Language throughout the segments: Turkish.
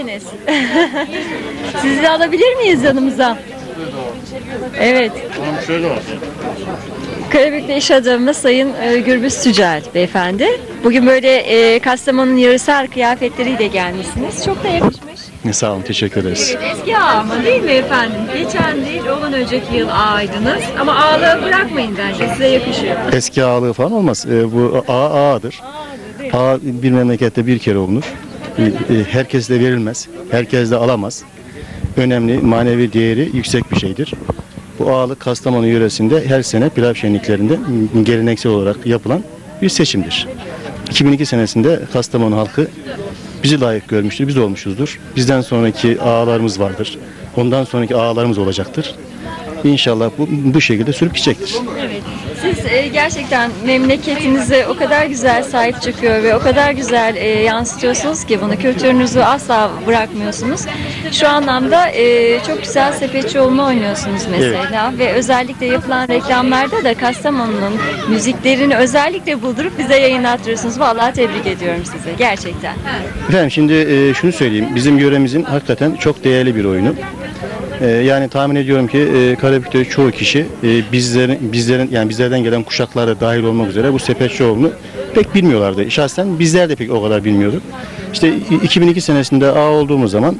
geldiniz. Sizi de alabilir miyiz yanımıza? Evet. Karabük'te iş adamı Sayın e, Gürbüz Tücel beyefendi. Bugün böyle e, Kastamonu'nun yarısar kıyafetleriyle gelmişsiniz. Çok da yakışmış. Sağ olun, teşekkür ederiz. Evet, eski ama değil mi efendim? Geçen değil, ondan önceki yıl ağaydınız. Ama ağlığı bırakmayın bence, size yakışıyor. Eski ağalığı falan olmaz. Ee, bu ağa ağadır. Ağa bir memlekette bir kere olunur. E, Herkes de verilmez. Herkes de alamaz. Önemli, manevi değeri yüksek bir şeydir. Bu ağalık Kastamonu yöresinde her sene pilav şenliklerinde geleneksel olarak yapılan bir seçimdir. 2002 senesinde Kastamonu halkı bizi layık görmüştür, biz olmuşuzdur. Bizden sonraki ağalarımız vardır. Ondan sonraki ağalarımız olacaktır. İnşallah bu, bu şekilde sürüp gidecektir. Evet. Siz e, gerçekten memleketinize o kadar güzel sahip çıkıyor ve o kadar güzel e, yansıtıyorsunuz ki bunu kültürünüzü asla bırakmıyorsunuz. Şu anlamda e, çok güzel sepetçioğlunu oynuyorsunuz mesela ve özellikle yapılan reklamlarda da Kastamonu'nun müziklerini özellikle buldurup bize yayınlattırıyorsunuz. Vallahi tebrik ediyorum sizi gerçekten. Efendim şimdi e, şunu söyleyeyim. Bizim yöremizin hakikaten çok değerli bir oyunu. E, yani tahmin ediyorum ki e, Karabük'te çoğu kişi e, bizlerin bizlerin yani bizlerden gelen kuşaklara dahil olmak üzere bu Sepetçioğlu'nu pek bilmiyorlardı. Şahsen bizler de pek o kadar bilmiyorduk. İşte i- 2002 senesinde ağa olduğumuz zaman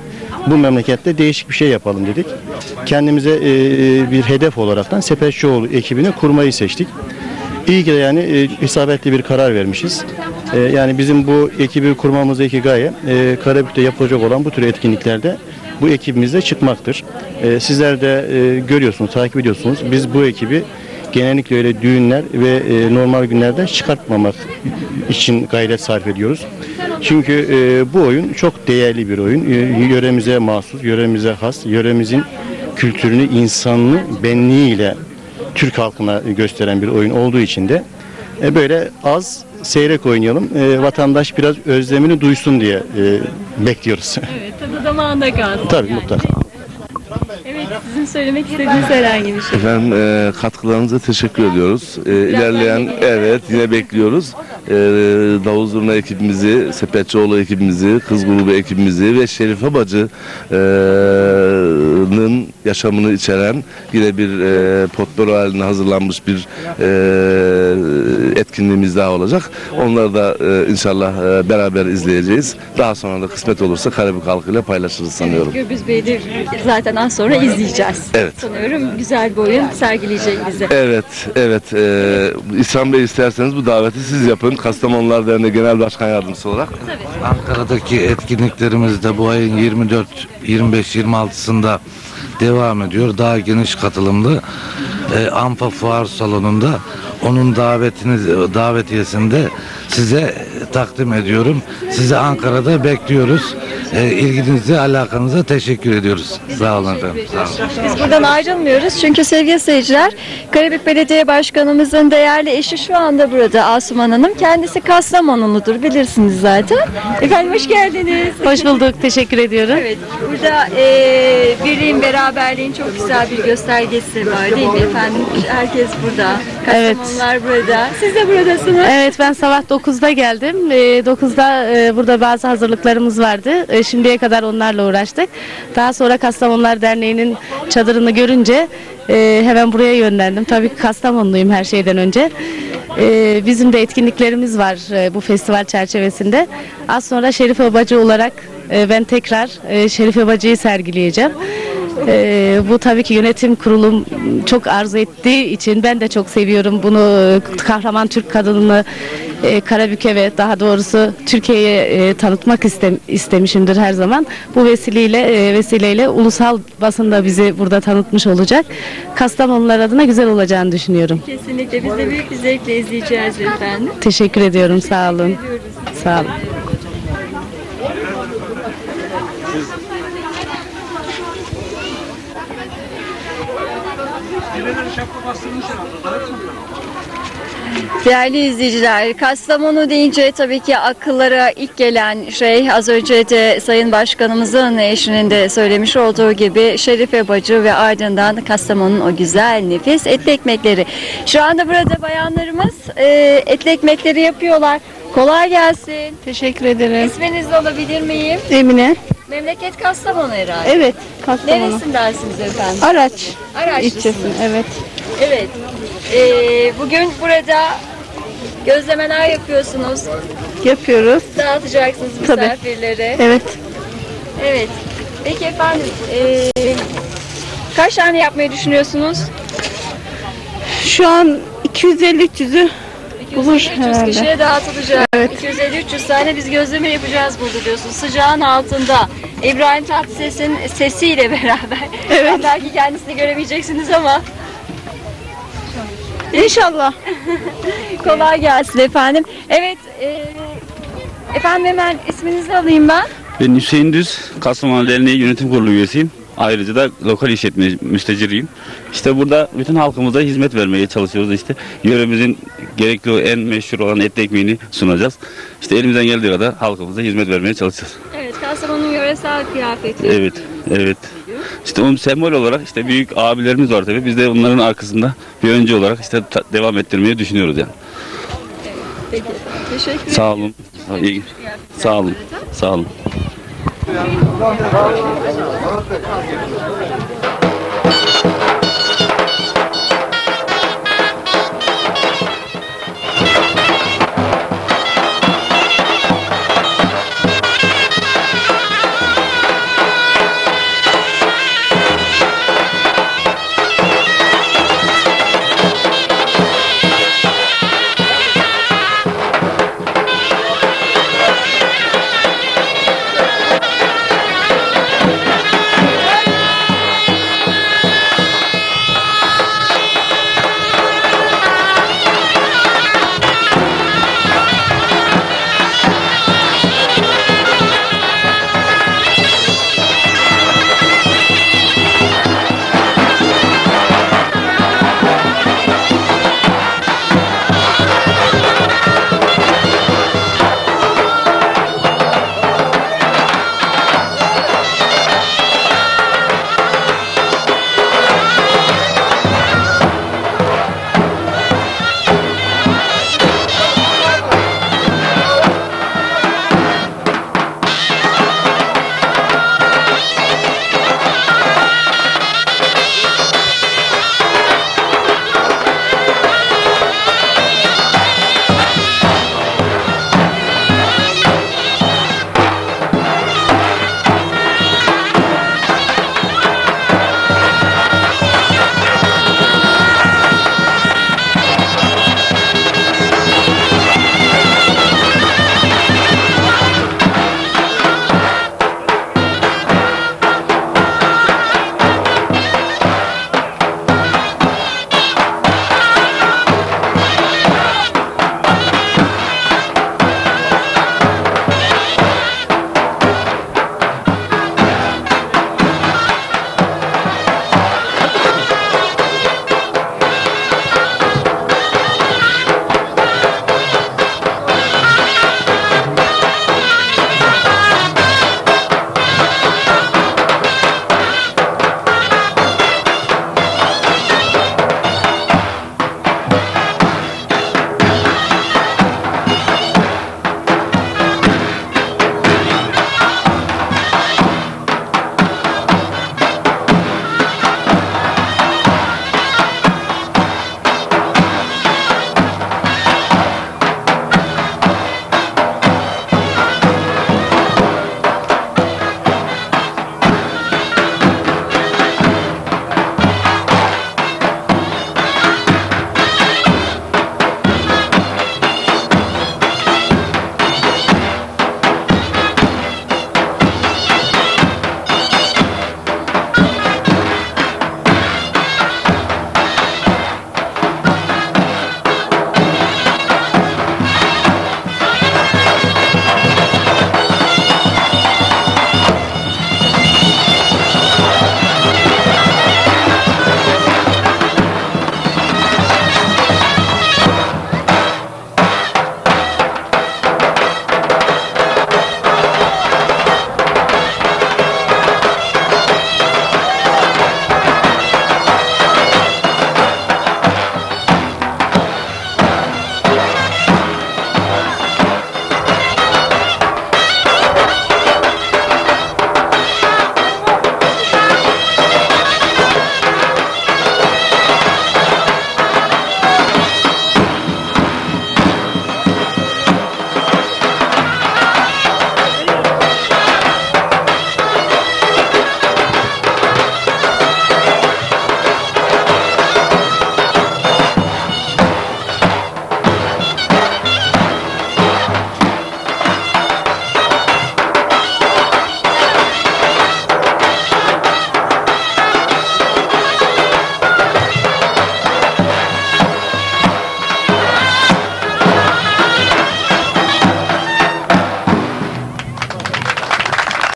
bu memlekette değişik bir şey yapalım dedik. Kendimize e, bir hedef olaraktan Sepetçioğlu ekibini kurmayı seçtik. İyi ki de yani e, isabetli bir karar vermişiz. E, yani bizim bu ekibi kurmamızdaki gaye e, Karabük'te yapılacak olan bu tür etkinliklerde bu ekibimizde çıkmaktır. E, sizler de e, görüyorsunuz, takip ediyorsunuz. Biz bu ekibi genellikle öyle düğünler ve e, normal günlerde çıkartmamak için gayret sarf ediyoruz. Çünkü e, bu oyun çok değerli bir oyun. E, yöremize mahsus, yöremize has, yöremizin kültürünü, insanını benliğiyle Türk halkına gösteren bir oyun olduğu için de e, böyle az seyrek oynayalım. E, vatandaş biraz özlemini duysun diye e, bekliyoruz. Evet, tadı damağında kalsın. Tabii mutlaka. Sizin söylemek istediğiniz herhangi bir şey. Efendim e, katkılarınıza teşekkür ediyoruz. E, ilerleyen evet yine bekliyoruz. E, Davul Zurna ekibimizi, Sepetçioğlu ekibimizi, Kız Grubu ekibimizi ve Şerife Bacı'nın yaşamını içeren yine bir e, potporo halinde hazırlanmış bir e, etkinliğimiz daha olacak. Onları da e, inşallah e, beraber izleyeceğiz. Daha sonra da kısmet olursa Karabük halkıyla paylaşırız sanıyorum. Gürbüz Bey'i de zaten az sonra izleyeceğiz. Evet. Sanıyorum güzel bir oyun sergileyecek bize. Evet, evet. Ee, İhsan Bey isterseniz bu daveti siz yapın. Kastamonular Derneği Genel Başkan Yardımcısı olarak. Ankara'daki etkinliklerimiz de bu ayın 24, 25, 26'sında devam ediyor. Daha geniş katılımlı e, Amfa Fuar Salonu'nda onun davetini davetiyesinde size takdim ediyorum. Sizi Ankara'da bekliyoruz. E, ilginize, alakanıza teşekkür ediyoruz. Sağ olun efendim. Sağ olun. Biz buradan ayrılmıyoruz çünkü sevgili seyirciler Karabük Belediye Başkanımızın değerli eşi şu anda burada Asuman Hanım. Kendisi Kastamonuludur bilirsiniz zaten. Efendim hoş geldiniz. Hoş bulduk. Teşekkür ediyorum. Evet, burada eee birliğin, beraberliğin çok güzel bir göstergesi var değil mi efendim? Herkes burada, Evet. Burada. Siz de buradasınız. Evet ben sabah 9'da geldim. Ee, 9'da e, burada bazı hazırlıklarımız vardı. E, şimdiye kadar onlarla uğraştık. Daha sonra Kastamonular Derneği'nin çadırını görünce e, hemen buraya yönlendim. Tabii ki Kastamonluyum her şeyden önce. E, bizim de etkinliklerimiz var e, bu festival çerçevesinde. Az sonra Şerife Bacı olarak e, ben tekrar e, Şerife Bacı'yı sergileyeceğim. Ee, bu tabii ki yönetim kurulum çok arzu ettiği için ben de çok seviyorum bunu e, kahraman Türk kadınını e, Karabük'e ve daha doğrusu Türkiye'ye e, tanıtmak istem, istemişimdir her zaman. Bu vesileyle e, vesileyle ulusal basında bizi burada tanıtmış olacak. Kastamonular adına güzel olacağını düşünüyorum. Kesinlikle biz de büyük bir zevkle izleyeceğiz efendim. Teşekkür ediyorum. Sağ olun. Sağ olun. Değerli izleyiciler, Kastamonu deyince tabii ki akıllara ilk gelen şey az önce de Sayın Başkanımızın eşinin de söylemiş olduğu gibi Şerife Bacı ve ardından Kastamonu'nun o güzel nefis etli ekmekleri. Şu anda burada bayanlarımız e, etli ekmekleri yapıyorlar. Kolay gelsin. Teşekkür ederim. İsminizi alabilir miyim? Emine. Memleket Kastamonu herhalde. Evet, Kastamonu. Neresindensiniz efendim? Araç Araçlısınız. ilçesi, evet. Evet. Ee, bugün burada gözlemeler yapıyorsunuz. Yapıyoruz. Dağıtacaksınız Tabii. misafirlere. Evet. Evet. Peki efendim, ee, kaç tane yapmayı düşünüyorsunuz? Şu an 250-300'ü Bulur 250-300 herhalde. kişiye dağıtılacak. Evet. 250-300 tane biz gözleme yapacağız burada diyorsun. Sıcağın altında. İbrahim Tatlıses'in sesiyle beraber. Evet. Belki kendisini göremeyeceksiniz ama İnşallah. kolay gelsin efendim. Evet, ee, efendim hemen isminizi alayım ben. Ben Hüseyin Düz, Kastamonu Derneği Yönetim Kurulu üyesiyim. Ayrıca da lokal işletme müsteciriyim. İşte burada bütün halkımıza hizmet vermeye çalışıyoruz. İşte yöremizin gerekli en meşhur olan et ekmeğini sunacağız. İşte elimizden geldiği kadar halkımıza hizmet vermeye çalışacağız. Evet, Kastamonu'nun yöresel kıyafeti. Evet, evet. İşte onun sembol olarak işte büyük abilerimiz var tabii. Biz de onların arkasında bir önce olarak işte devam ettirmeyi düşünüyoruz yani. Peki, teşekkür ederim. Sağ olun. İyi. Sağ olun. Sağ olun. Thank you.